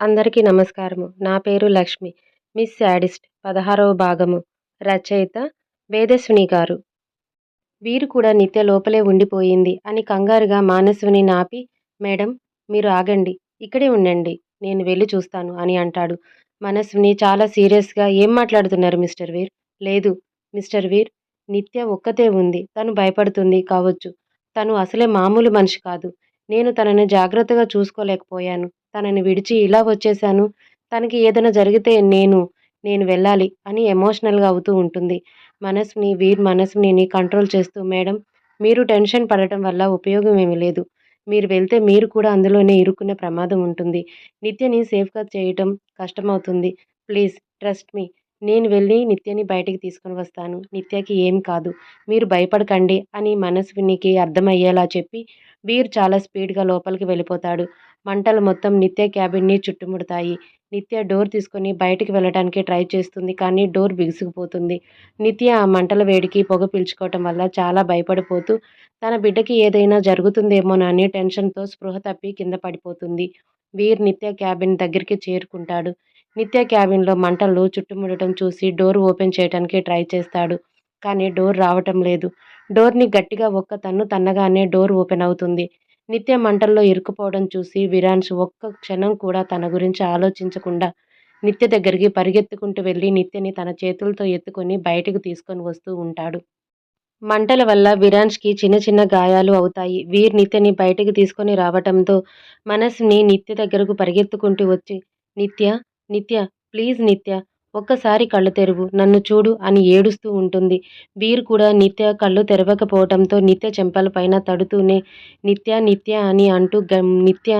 అందరికీ నమస్కారము. నా పేరు లక్ష్మి. మిస్ శాడిస్ట్ పదహారవ భాగము. రచయిత వేదస్విని గారు. వీరు కూడా నిత్య లోపలే ఉండిపోయింది అని కంగారుగా మానస్విని నాపి మేడం మీరు ఆగండి. ఇక్కడే ఉండండి. నేను వెళ్ళి చూస్తాను అని అంటాడు. మనస్విని చాలా సీరియస్గా ఏం మాట్లాడుతున్నారు మిస్టర్ వీర్? లేదు. మిస్టర్ వీర్ నిత్య ఒక్కతే ఉంది. తను భయపడుతుంది కావచ్చు. తను అసలే మామూలు మనిషి కాదు. నేను తనని జాగ్రత్తగా చూసుకోలేకపోయాను. తనని విడిచి ఇలా వచ్చేశాను. తనకి ఏదైనా జరిగితే నేను నేను వెళ్ళాలి అని ఎమోషనల్గా అవుతూ ఉంటుంది. మనసుని వీర్ మనసుని కంట్రోల్ చేస్తూ మేడం మీరు టెన్షన్ పడటం వల్ల ఉపయోగం ఏమీ లేదు. మీరు వెళ్తే మీరు కూడా అందులోనే ఇరుక్కునే ప్రమాదం ఉంటుంది. నిత్యని సేఫ్గా చేయటం కష్టమవుతుంది. Please trust me. నేను వెళ్ళి నిత్యని బయటికి తీసుకొని వస్తాను. నిత్యకి ఏం కాదు. మీరు భయపడకండి అని మనస్వినికి అర్థమయ్యేలా చెప్పి వీర్ చాలా స్పీడ్గా లోపలికి వెళ్ళిపోతాడు. మంటలు మొత్తం నిత్య క్యాబిన్ని చుట్టుముడతాయి. నిత్య డోర్ తీసుకొని బయటికి వెళ్ళడానికి ట్రై చేస్తుంది కానీ డోర్ బిగుసుకుపోతుంది నిత్య ఆ మంటల వేడికి పొగ పీల్చుకోవటం వల్ల చాలా భయపడిపోతూ తన బిడ్డకి ఏదైనా జరుగుతుందేమోనని టెన్షన్తో స్పృహ తప్పి కింద పడిపోతుంది. వీర్ నిత్య క్యాబిన్ దగ్గరికి చేరుకుంటాడు. నిత్య క్యాబిన్లో మంటలు చుట్టుముడటం చూసి డోర్ ఓపెన్ చేయడానికి ట్రై చేస్తాడు. కానీ డోర్ రావటం లేదు. డోర్ని గట్టిగా ఒక్క తన్ను తన్నగానే డోర్ ఓపెన్ అవుతుంది. నిత్య మంటల్లో ఇరుక్కుపోవడం చూసి విరాన్స్ ఒక్క క్షణం కూడా తన గురించి ఆలోచించకుండా నిత్య దగ్గరికి పరిగెత్తుకుంటూ వెళ్ళి నిత్యని తన చేతులతో ఎత్తుకొని బయటకు తీసుకొని వస్తూ ఉంటాడు. మంటల వల్ల విరాన్స్కి చిన్న చిన్న గాయాలు అవుతాయి. వీర్ నిత్యని బయటకు తీసుకొని రావటంతో మనసుని నిత్య దగ్గరకు పరిగెత్తుకుంటూ వచ్చి నిత్య నిత్య ప్లీజ్ నిత్య ఒక్కసారి కళ్ళు తెరువు నన్ను చూడు అని ఏడుస్తూ ఉంటుంది. వీరు కూడా నిత్య కళ్ళు తెరవకపోవడంతో నిత్య చెంపలపైన తడుతూనే నిత్య నిత్య అని అంటూ నిత్య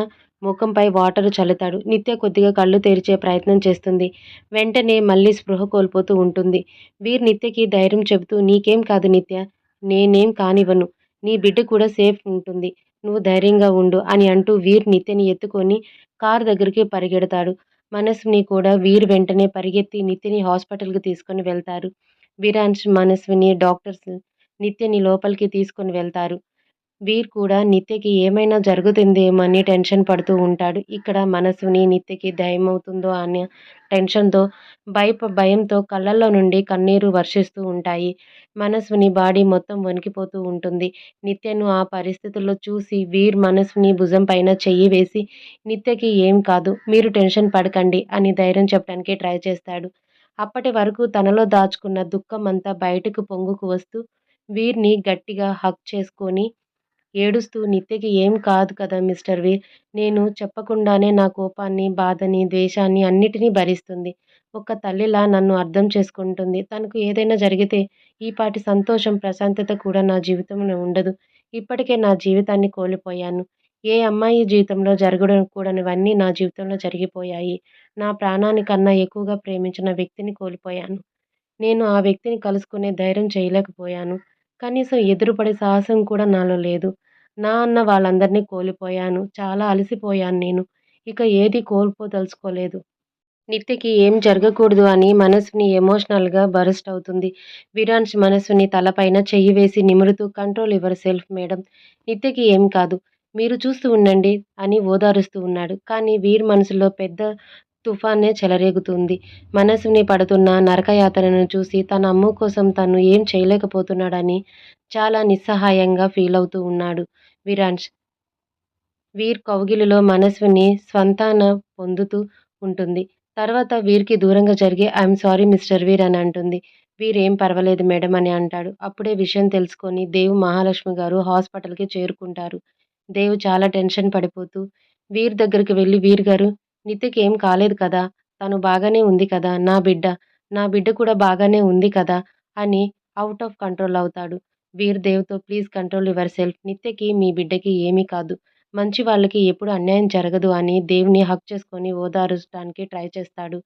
ముఖంపై వాటర్ చల్లుతాడు. నిత్య కొద్దిగా కళ్ళు తెరిచే ప్రయత్నం చేస్తుంది. వెంటనే మళ్ళీ స్పృహ కోల్పోతూ ఉంటుంది. వీర్ నిత్యకి ధైర్యం చెబుతూ నీకేం కాదు నిత్య నేనేం కానివ్వను. నీ బిడ్డ కూడా సేఫ్ ఉంటుంది. నువ్వు ధైర్యంగా ఉండు అని అంటూ వీర్ నిత్యని ఎత్తుకొని కారు దగ్గరికి పరిగెడతాడు. మనస్విని కూడా వీరు వెంటనే పరిగెత్తి నిత్యని హాస్పిటల్కి తీసుకొని వెళ్తారు. వీరాంశ్ మనస్విని డాక్టర్స్ నిత్యని లోపలికి తీసుకొని వెళ్తారు. వీర్ కూడా నిత్యకి ఏమైనా జరుగుతుందేమో అని టెన్షన్ పడుతూ ఉంటాడు. ఇక్కడ మనసుని నిత్యకి దయమవుతుందో అనే టెన్షన్తో భయ భయంతో కళ్ళల్లో నుండి కన్నీరు వర్షిస్తూ ఉంటాయి. మనసుని బాడీ మొత్తం వణికిపోతూ ఉంటుంది. నిత్యను ఆ పరిస్థితుల్లో చూసి వీర్ మనసుని భుజం పైన చెయ్యి వేసి నిత్యకి ఏం కాదు మీరు టెన్షన్ పడకండి అని ధైర్యం చెప్పడానికి ట్రై చేస్తాడు. అప్పటి వరకు తనలో దాచుకున్న దుఃఖం అంతా బయటకు పొంగుకు వస్తూ వీర్ని గట్టిగా హక్ చేసుకొని ఏడుస్తూ నిత్యకి ఏం కాదు కదా మిస్టర్ వీర్ నేను చెప్పకుండానే నా కోపాన్ని బాధని ద్వేషాన్ని అన్నిటినీ భరిస్తుంది. ఒక తల్లిలా నన్ను అర్థం చేసుకుంటుంది. తనకు ఏదైనా జరిగితే ఈపాటి సంతోషం ప్రశాంతత కూడా నా జీవితంలో ఉండదు. ఇప్పటికే నా జీవితాన్ని కోల్పోయాను. ఏ అమ్మాయి జీవితంలో జరగడం కూడనివన్నీ నా జీవితంలో జరిగిపోయాయి. నా ప్రాణానికన్నా ఎక్కువగా ప్రేమించిన వ్యక్తిని కోల్పోయాను. నేను ఆ వ్యక్తిని కలుసుకునే ధైర్యం చేయలేకపోయాను. కనీసం ఎదురుపడే సాహసం కూడా నాలో లేదు. నా అన్న వాళ్ళందరినీ కోల్పోయాను. చాలా అలసిపోయాను నేను. ఇక ఏది కోల్పోదలుచుకోలేదు. నిత్యకి ఏం జరగకూడదు అని మనసుని ఎమోషనల్గా బరస్ట్ అవుతుంది. విరాన్స్ మనసుని తలపైన చెయ్యి వేసి నిమురుతూ కంట్రోల్ యువర్ సెల్ఫ్ మేడం. నిత్యకి ఏం కాదు. మీరు చూస్తూ ఉండండి అని ఓదారుస్తూ ఉన్నాడు. కానీ వీర్ మనసులో పెద్ద తుఫానే చెలరేగుతుంది. మనసుని పడుతున్న నరకయాతనను చూసి తన అమ్ము కోసం తను ఏం చేయలేకపోతున్నాడని చాలా నిస్సహాయంగా ఫీల్ అవుతూ ఉన్నాడు వీరాంష్ వీర్ కౌగిలిలో మనస్విని స్వంతాన పొందుతూ ఉంటుంది. తర్వాత వీర్కి దూరంగా జరిగి ఐఎమ్ సారీ మిస్టర్ వీర్ అని అంటుంది. వీర్ ఏం పర్వాలేదు మేడం అని అంటాడు. అప్పుడే విషయం తెలుసుకొని దేవు మహాలక్ష్మి గారు హాస్పిటల్కి చేరుకుంటారు. దేవు చాలా టెన్షన్ పడిపోతూ వీర్ దగ్గరికి వెళ్ళి వీర్ గారు నిత్యకి ఏం కాలేదు కదా. తను బాగానే ఉంది కదా. నా బిడ్డ నా బిడ్డ కూడా బాగానే ఉంది కదా అని అవుట్ ఆఫ్ కంట్రోల్ అవుతాడు. వీర్ దేవ్తో ప్లీజ్ కంట్రోల్ యువర్ సెల్ఫ్ నిత్యకి మీ బిడ్డకి ఏమీ కాదు. మంచి వాళ్ళకి ఎప్పుడు అన్యాయం జరగదు అని దేవుని హక్ చేసుకొని ఓదార్చడానికి ట్రై చేస్తాడు.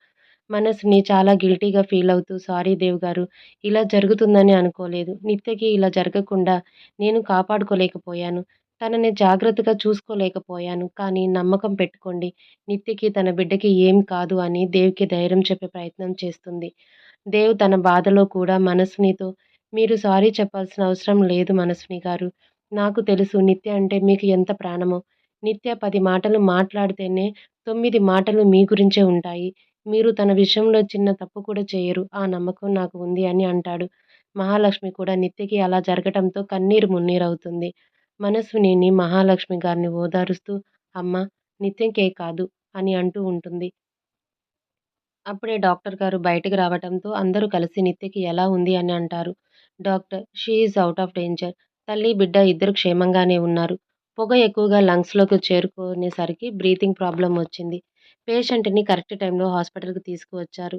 మనసుని చాలా గిల్టీగా ఫీల్ అవుతూ సారీ దేవ్ గారు ఇలా జరుగుతుందని అనుకోలేదు. నిత్యకి ఇలా జరగకుండా నేను కాపాడుకోలేకపోయాను. తనని జాగ్రత్తగా చూసుకోలేకపోయాను. కానీ నమ్మకం పెట్టుకోండి. నిత్యకి తన బిడ్డకి ఏం కాదు అని దేవికి ధైర్యం చెప్పే ప్రయత్నం చేస్తుంది. దేవ్ తన బాధలో కూడా మనస్వినితో మీరు సారీ చెప్పాల్సిన అవసరం లేదు మనసుని గారు. నాకు తెలుసు నిత్య అంటే మీకు ఎంత ప్రాణమో. నిత్య పది మాటలు మాట్లాడితేనే తొమ్మిది మాటలు మీ గురించే ఉంటాయి. మీరు తన విషయంలో చిన్న తప్పు కూడా చేయరు. ఆ నమ్మకం నాకు ఉంది అని అంటాడు. మహాలక్ష్మి కూడా నిత్యకి అలా జరగటంతో కన్నీరు మున్నీరవుతుంది. మనస్విని మహాలక్ష్మి గారిని ఓదారుస్తూ అమ్మ నిత్యంకే కాదు అని అంటూ ఉంటుంది. అప్పుడే డాక్టర్ గారు బయటకు రావటంతో అందరూ కలిసి నిత్యకి ఎలా ఉంది అని అంటారు. Doctor she's out of danger. తల్లి బిడ్డ ఇద్దరు క్షేమంగానే ఉన్నారు. పొగ ఎక్కువగా లంగ్స్లోకి చేరుకునేసరికి బ్రీతింగ్ ప్రాబ్లం వచ్చింది. పేషెంట్ని కరెక్ట్ టైంలో హాస్పిటల్కి తీసుకువచ్చారు.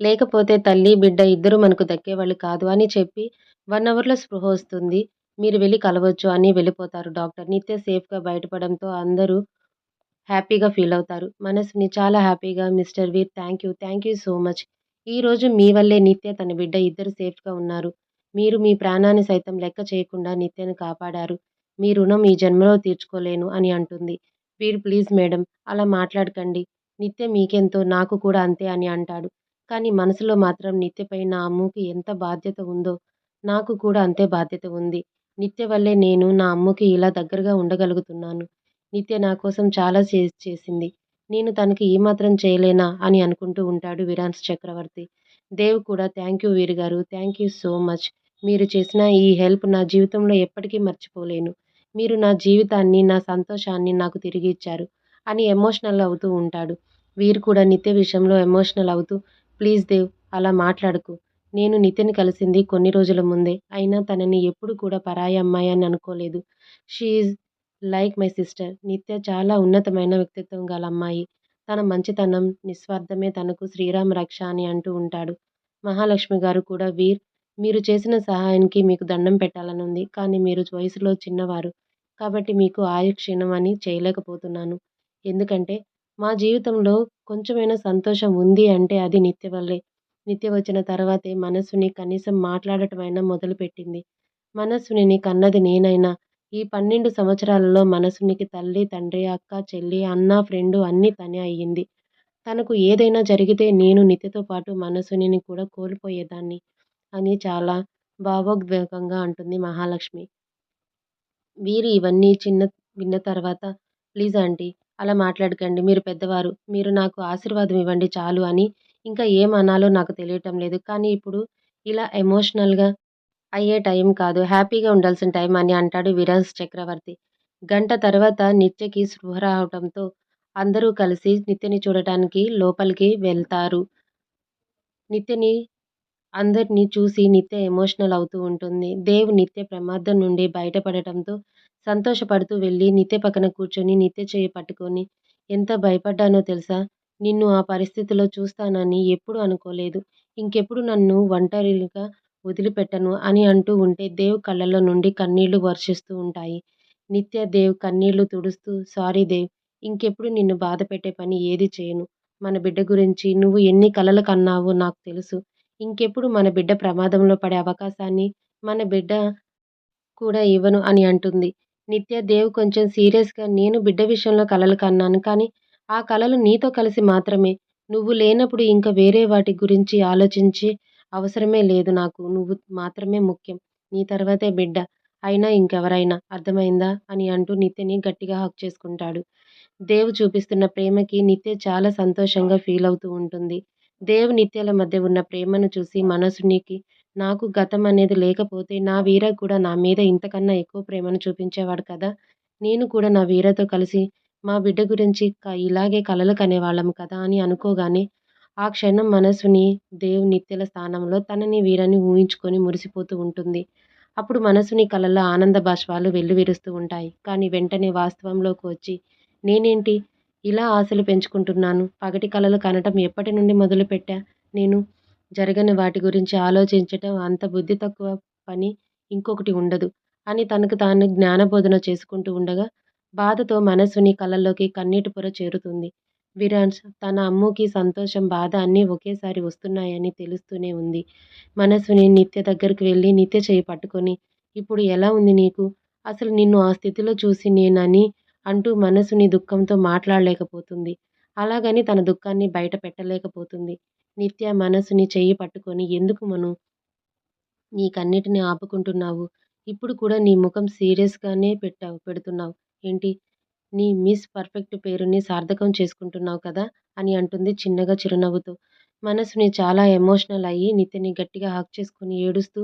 లేకపోతే తల్లి బిడ్డ ఇద్దరు మనకు దక్కేవాళ్ళు కాదు అని చెప్పి వన్ అవర్లో స్పృహ వస్తుంది. మీరు వెళ్ళి కలవచ్చు అని వెళ్ళిపోతారు. డాక్టర్ నిత్య సేఫ్గా బయటపడంతో అందరూ హ్యాపీగా ఫీల్ అవుతారు. మనసుని చాలా హ్యాపీగా mister Veer thank you thank you so much. ఈరోజు మీ వల్లే నిత్య తన బిడ్డ ఇద్దరు సేఫ్గా ఉన్నారు. మీరు మీ ప్రాణాన్ని సైతం లెక్క చేయకుండా నిత్యను కాపాడారు. మీ రుణం ఈ జన్మలో తీర్చుకోలేను అని అంటుంది. వీర్ ప్లీజ్ మేడం అలా మాట్లాడకండి. నిత్య మీకెంతో నాకు కూడా అంతే అని అంటాడు. కానీ మనసులో మాత్రం నిత్యపై నా అమ్ముకి ఎంత బాధ్యత ఉందో నాకు కూడా అంతే బాధ్యత ఉంది. నిత్య వల్లే నేను నా అమ్మకి ఇలా దగ్గరగా ఉండగలుగుతున్నాను. నిత్య నా కోసం చాలా చే చేసింది. నేను తనకి ఏమాత్రం చేయలేనా అని అనుకుంటూ ఉంటాడు విరాన్స్ చక్రవర్తి. దేవ్ కూడా థ్యాంక్ యూ వీరు గారు థ్యాంక్ యూ సో మచ్. మీరు చేసిన ఈ హెల్ప్ నా జీవితంలో ఎప్పటికీ మర్చిపోలేను. మీరు నా జీవితాన్ని నా సంతోషాన్ని నాకు తిరిగి ఇచ్చారు అని ఎమోషనల్ అవుతూ ఉంటాడు. వీరు కూడా నిత్య విషయంలో ఎమోషనల్ అవుతూ ప్లీజ్ దేవ్ అలా మాట్లాడకు. నేను నితిన్ కలిసింది కొన్ని రోజుల ముందే. అయినా తనని ఎప్పుడు కూడా పరాయి అమ్మాయి అని అనుకోలేదు. She's like my sister. Nitya చాలా ఉన్నతమైన వ్యక్తిత్వం గల అమ్మాయి. తన మంచితనం నిస్వార్థమే తనకు శ్రీరామ రక్ష అని అంటూ ఉంటాడు. మహాలక్ష్మి గారు కూడా వీర్ మీరు చేసిన సహాయానికి మీకు దండం పెట్టాలని ఉంది కానీ మీరు వయసులో చిన్నవారు. కాబట్టి మీకు ఆయుక్షీణం అని చేయలేకపోతున్నాను. ఎందుకంటే మా జీవితంలో కొంచెమైనా సంతోషం ఉంది అంటే అది నిత్య వల్లే. నిత్య వచ్చిన తర్వాతే మనస్సుని కనీసం మాట్లాడటమైనా మొదలుపెట్టింది. మనస్సుని కన్నది నేనైనా ఈ పన్నెండు సంవత్సరాలలో మనసునికి తల్లి తండ్రి అక్క చెల్లి అన్న ఫ్రెండు అన్నీ తనే అయ్యింది. తనకు ఏదైనా జరిగితే నేను నిత్యతో పాటు మనసుని కూడా కోల్పోయేదాన్ని అని చాలా భావోద్వేగంగా అంటుంది మహాలక్ష్మి. వీరు ఇవన్నీ చిన్న విన్న తర్వాత ప్లీజ్ ఆంటీ అలా మాట్లాడకండి మీరు పెద్దవారు మీరు నాకు ఆశీర్వాదం ఇవ్వండి చాలు అని ఇంకా ఏం అనాలో నాకు తెలియటం లేదు. కానీ ఇప్పుడు ఇలా ఎమోషనల్గా అయ్యే టైం కాదు. హ్యాపీగా ఉండాల్సిన టైం అని అంటాడు విరాజ్ చక్రవర్తి. గంట తర్వాత నిత్యకి స్పృహ రావటంతో అందరూ కలిసి నిత్యని చూడటానికి లోపలికి వెళ్తారు. నిత్యని అందరినీ చూసి నిత్య ఎమోషనల్ అవుతూ ఉంటుంది. దేవ్ నిత్య ప్రమాదం నుండి బయటపడటంతో సంతోషపడుతూ వెళ్ళి నిత్య పక్కన కూర్చొని నిత్య చేయి పట్టుకొని ఎంత భయపడ్డానో తెలుసా? నిన్ను ఆ పరిస్థితిలో చూస్తానని ఎప్పుడు అనుకోలేదు. ఇంకెప్పుడు నన్ను ఒంటరిగా వదిలిపెట్టను అని అంటూ ఉంటే దేవ్ కళ్ళలో నుండి కన్నీళ్ళు వర్షిస్తూ ఉంటాయి. నిత్య దేవ్ కన్నీళ్ళు తుడుస్తూ సారీ దేవ్ ఇంకెప్పుడు నిన్ను బాధ పెట్టే పని ఏది చేయను. మన బిడ్డ గురించి నువ్వు ఎన్ని కలలు కన్నావో నాకు తెలుసు. ఇంకెప్పుడు మన బిడ్డ ప్రమాదంలో పడే అవకాశాన్ని మన బిడ్డ కూడా ఇవ్వను అని అంటుంది. నిత్య దేవ్ కొంచెం సీరియస్గా నేను బిడ్డ విషయంలో కలలు కన్నాను కానీ ఆ కళలు నీతో కలిసి మాత్రమే. నువ్వు లేనప్పుడు ఇంకా వేరే వాటి గురించి ఆలోచించి అవసరమే లేదు నాకు. నువ్వు మాత్రమే ముఖ్యం. నీ తర్వాతే బిడ్డ. అయినా ఇంకెవరైనా. అర్థమైందా? అని అంటూ నిత్యని గట్టిగా హక్ చేసుకుంటాడు. దేవ్ చూపిస్తున్న ప్రేమకి నిత్య చాలా సంతోషంగా ఫీల్ అవుతూ ఉంటుంది. దేవ్ నిత్యల మధ్య ఉన్న ప్రేమను చూసి మనసునికి నాకు గతం అనేది లేకపోతే నా వీర కూడా నా మీద ఇంతకన్నా ఎక్కువ ప్రేమను చూపించేవాడు కదా? నేను కూడా నా వీరతో కలిసి మా బిడ్డ గురించి ఇలాగే కలలు కనేవాళ్ళం కదా అని అనుకోగానే ఆ క్షణం మనసుని దేవు నిత్యల స్థానంలో తనని వీరని ఊహించుకొని మురిసిపోతూ ఉంటుంది. అప్పుడు మనసుని కలలో ఆనంద బాష్పాలు వెల్లువిరుస్తూ ఉంటాయి. కానీ వెంటనే వాస్తవంలోకి వచ్చి నేనేంటి? ఇలా ఆశలు పెంచుకుంటున్నాను. పగటి కళలు కనటం ఎప్పటి నుండి మొదలుపెట్టా? నేను జరగని వాటి గురించి ఆలోచించటం అంత బుద్ధి తక్కువ పని ఇంకొకటి ఉండదు అని తనకు తాను జ్ఞానబోధన చేసుకుంటూ ఉండగా బాధతో మనసుని కళ్ళల్లోకి కన్నీటి పొర చేరుతుంది. విరాన్స్ తన అమ్ముకి సంతోషం బాధ అన్నీ ఒకేసారి వస్తున్నాయని తెలుస్తూనే ఉంది. మనసుని నిత్య దగ్గరికి వెళ్ళి నిత్య చేయి పట్టుకొని ఇప్పుడు ఎలా ఉంది నీకు? అసలు నిన్ను ఆ స్థితిలో చూసి నేనని అంటూ మనసుని దుఃఖంతో మాట్లాడలేకపోతుంది. అలాగని తన దుఃఖాన్ని బయట పెట్టలేకపోతుంది. నిత్య మనసుని చెయ్యి పట్టుకొని ఎందుకు మను? నీకన్నిటిని ఆపుకుంటున్నావు. ఇప్పుడు కూడా నీ ముఖం సీరియస్గానే పెట్టావు పెడుతున్నావు. ఏంటి? నీ మిస్ పర్ఫెక్ట్ పేరుని సార్థకం చేసుకుంటున్నావు కదా అని అంటుంది చిన్నగా చిరునవ్వుతో. మనసుని చాలా ఎమోషనల్ అయ్యి నిత్యని గట్టిగా హక్ చేసుకుని ఏడుస్తూ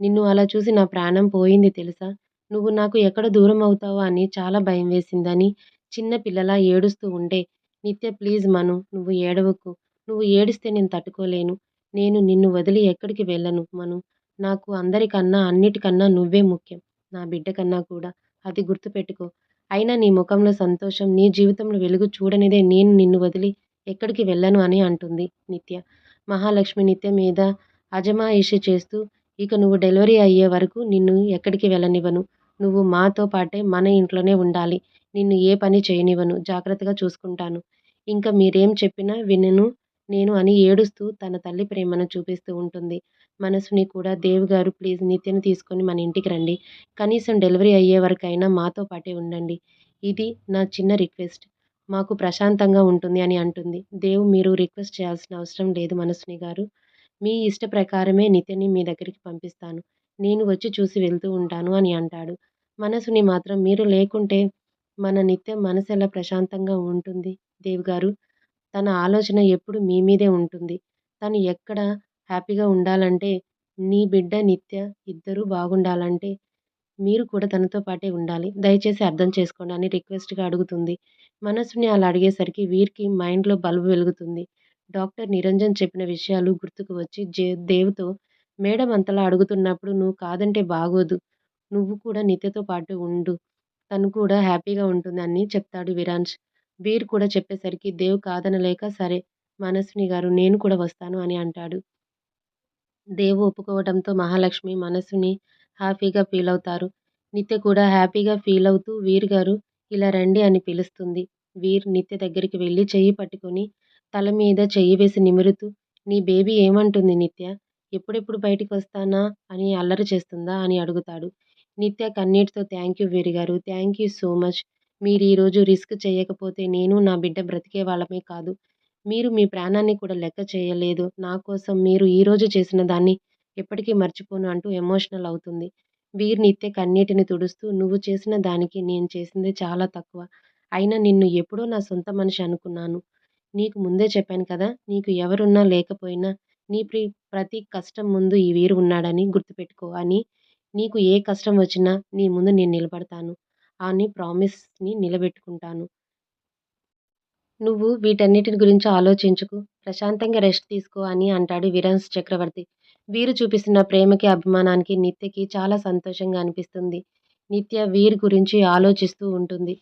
నిన్ను అలా చూసి నా ప్రాణం పోయింది తెలుసా? నువ్వు నాకు ఎక్కడ దూరం అవుతావో? అని చాలా భయం వేసిందని చిన్న పిల్లలా ఏడుస్తూ ఉండే నిత్య ప్లీజ్ మను నువ్వు ఏడవకు. నువ్వు ఏడిస్తే నేను తట్టుకోలేను. నేను నిన్ను వదిలి ఎక్కడికి వెళ్ళను మను. నాకు అందరికన్నా అన్నిటికన్నా నువ్వే ముఖ్యం. నా బిడ్డ కన్నా కూడా. అది గుర్తుపెట్టుకో. అయినా నీ ముఖంలో సంతోషం నీ జీవితంలో వెలుగు చూడనిదే నేను నిన్ను వదిలి ఎక్కడికి వెళ్ళను అని అంటుంది నిత్య. మహాలక్ష్మి నిత్య మీద అజమాయిషి చేస్తూ ఇక నువ్వు డెలివరీ అయ్యే వరకు నిన్ను ఎక్కడికి వెళ్ళనివ్వను. నువ్వు మాతో పాటే మన ఇంట్లోనే ఉండాలి. నిన్ను ఏ పని చేయనివ్వను. జాగ్రత్తగా చూసుకుంటాను. ఇంకా మీరేం చెప్పినా వినను. నేను అని ఏడుస్తూ తన తల్లి ప్రేమను చూపిస్తూ ఉంటుంది. మనసుని కూడా దేవ్ గారు ప్లీజ్ నిత్యను తీసుకొని మన ఇంటికి రండి. కనీసం డెలివరీ అయ్యే వరకైనా మాతో పాటే ఉండండి. ఇది నా చిన్న రిక్వెస్ట్. మాకు ప్రశాంతంగా ఉంటుంది అని అంటుంది. దేవ్ మీరు రిక్వెస్ట్ చేయాల్సిన అవసరం లేదు మనసుని గారు. మీ ఇష్ట ప్రకారమే నిత్యని మీ దగ్గరికి పంపిస్తాను. నేను వచ్చి చూసి వెళ్తూ ఉంటాను అని అంటాడు. మనసుని మాత్రం మీరు లేకుంటే మన నిత్యం మనసు ఎలా ప్రశాంతంగా ఉంటుంది? దేవ్ గారు తన ఆలోచన ఎప్పుడు మీ మీదే ఉంటుంది. తను ఎక్కడ హ్యాపీగా ఉండాలంటే నీ బిడ్డ నిత్య ఇద్దరూ బాగుండాలంటే మీరు కూడా తనతో పాటే ఉండాలి. దయచేసి అర్థం చేసుకోండి అని రిక్వెస్ట్గా అడుగుతుంది. మనసుని అలా అడిగేసరికి వీరికి మైండ్లో బల్బు వెలుగుతుంది. డాక్టర్ నిరంజన్ చెప్పిన విషయాలు గుర్తుకు వచ్చి జే దేవ్తో మేడం అంతలా అడుగుతున్నప్పుడు నువ్వు కాదంటే బాగోదు. నువ్వు కూడా నిత్యతో పాటు ఉండు. తను కూడా హ్యాపీగా ఉంటుందని చెప్తాడు విరాంశ్ బీర్ కూడా చెప్పేసరికి దేవ్ కాదనలేక సరే మనస్విని గారు నేను కూడా వస్తాను అని అంటాడు. దేవు ఒప్పుకోవడంతో మహాలక్ష్మి మనసుని హ్యాపీగా ఫీల్ అవుతారు. నిత్య కూడా హ్యాపీగా ఫీల్ అవుతూ వీర్ గారు ఇలా రండి అని పిలుస్తుంది. వీర్ నిత్య దగ్గరికి వెళ్ళి చెయ్యి పట్టుకొని తల మీద చెయ్యి వేసి నిమురుతూ నీ బేబీ ఏమంటుంది నిత్య? ఎప్పుడెప్పుడు బయటికి వస్తానా? అని అల్లరి చేస్తుందా? అని అడుగుతాడు. నిత్య కన్నీటితో థ్యాంక్ యూ వీర్ గారు థ్యాంక్ యూ సో మచ్. మీరు ఈరోజు రిస్క్ చేయకపోతే నేను నా బిడ్డ బ్రతికే వాళ్ళమే కాదు. మీరు మీ ప్రాణాన్ని కూడా లెక్క చేయలేదు. నా కోసం మీరు ఈరోజు చేసిన దాన్ని ఎప్పటికీ మర్చిపోను అంటూ ఎమోషనల్ అవుతుంది. వీర్ నిత్య కన్నీటిని తుడుస్తూ నువ్వు చేసిన దానికి నేను చేసింది చాలా తక్కువ. అయినా నిన్ను ఎప్పుడో నా సొంత మనిషి అనుకున్నాను. నీకు ముందే చెప్పాను కదా నీకు ఎవరున్నా లేకపోయినా నీ ప్రి ప్రతి కష్టం ముందు ఈ వీరు ఉన్నాడని గుర్తుపెట్టుకో. అని నీకు ఏ కష్టం వచ్చినా నీ ముందు నేను నిలబడతాను. అని ప్రామిస్ని నిలబెట్టుకుంటాను. నువ్వు వీటన్నిటిని గురించి ఆలోచించుకు. ప్రశాంతంగా రెస్ట్ తీసుకో అని అంటాడు విరాన్స్ చక్రవర్తి. వీరు చూపిస్తున్న ప్రేమకి అభిమానానికి నిత్యకి చాలా సంతోషంగా అనిపిస్తుంది. నిత్య వీరి గురించి ఆలోచిస్తూ ఉంటుంది.